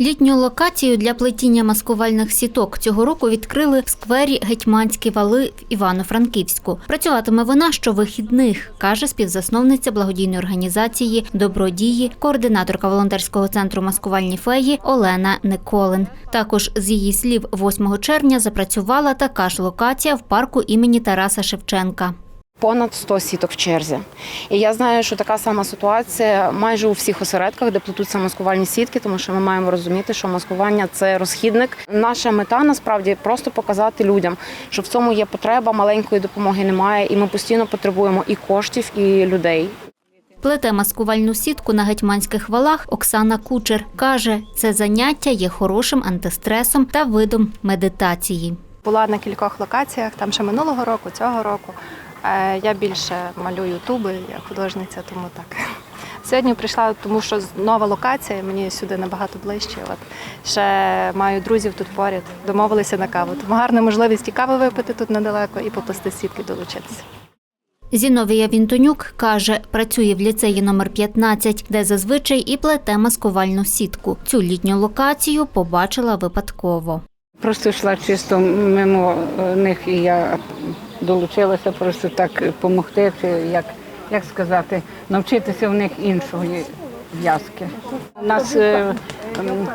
Літню локацію для плетіння маскувальних сіток цього року відкрили в сквері Гетьманські вали в Івано-Франківську. Працюватиме вона щовихідних, каже співзасновниця благодійної організації Добродії, координаторка волонтерського центру маскувальні феї Олена Николин. Також з її слів, 8 червня запрацювала така ж локація в парку імені Тараса Шевченка. Понад 100 сіток в черзі. І я знаю, що така сама ситуація майже у всіх осередках, де плетуться маскувальні сітки, тому що ми маємо розуміти, що маскування це розхідник. Наша мета насправді просто показати людям, що в цьому є потреба, маленької допомоги немає, і ми постійно потребуємо і коштів, і людей. Плете маскувальну сітку на гетьманських валах Оксана Кучер каже, це заняття є хорошим антистресом та видом медитації. Була на кількох локаціях, там ще минулого року, цього року. Е, Я більше малюю туби, я художниця, тому так. Сьогодні прийшла, тому що нова локація, мені сюди набагато ближче. От ще маю друзів тут поряд, домовилися на каву. Тому гарна можливість і кави випити тут недалеко, і поплести сітки долучитися. Зіновія Вінтонюк каже, працює в ліцеї номер 15, де зазвичай і плете маскувальну сітку. Цю літню локацію побачила випадково. Просто йшла чисто мимо е, них, і я долучилася просто так допомогти, як, як сказати, навчитися в них іншої в'язки. У нас е,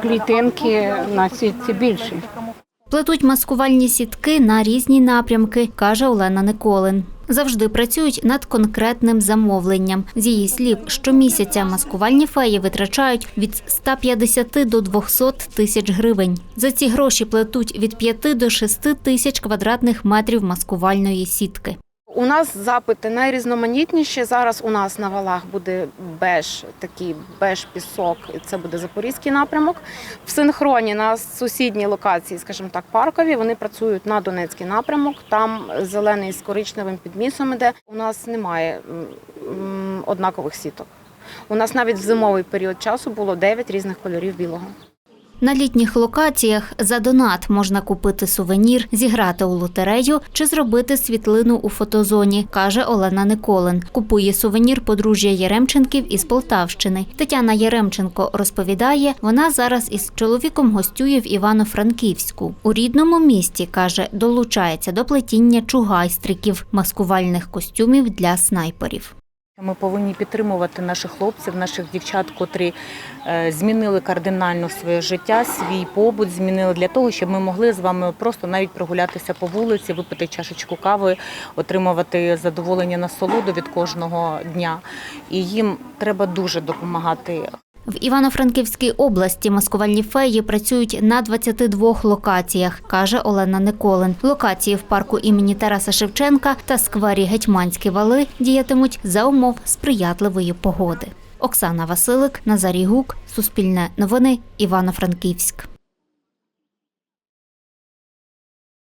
клітинки на сітці більші. Плетуть маскувальні сітки на різні напрямки, каже Олена Николин. Завжди працюють над конкретним замовленням. З її слів, щомісяця маскувальні феї витрачають від 150 до 200 тисяч гривень. За ці гроші плетуть від 5 до 6 тисяч квадратних метрів маскувальної сітки. У нас запити найрізноманітніші. Зараз у нас на валах буде беж, такий беж пісок. і Це буде запорізький напрямок. В синхроні на сусідній локації, скажімо так, паркові, вони працюють на Донецький напрямок. Там зелений з коричневим підмісом іде. У нас немає однакових сіток. У нас навіть в зимовий період часу було 9 різних кольорів білого. На літніх локаціях за донат можна купити сувенір, зіграти у лотерею чи зробити світлину у фотозоні, каже Олена Николин. Купує сувенір подружжя Яремченків із Полтавщини. Тетяна Яремченко розповідає, вона зараз із чоловіком гостює в Івано-Франківську. У рідному місті каже, долучається до плетіння чугайстриків, маскувальних костюмів для снайперів. Ми повинні підтримувати наших хлопців, наших дівчат, котрі е, змінили кардинально своє життя, свій побут, змінили для того, щоб ми могли з вами просто навіть прогулятися по вулиці, випити чашечку кави, отримувати задоволення насолоду від кожного дня. І їм треба дуже допомагати. В Івано-Франківській області маскувальні феї працюють на 22 локаціях, каже Олена Николин. Локації в парку імені Тараса Шевченка та сквері Гетьманські вали діятимуть за умов сприятливої погоди. Оксана Василик, Назарій Гук, Суспільне новини, Івано-Франківськ.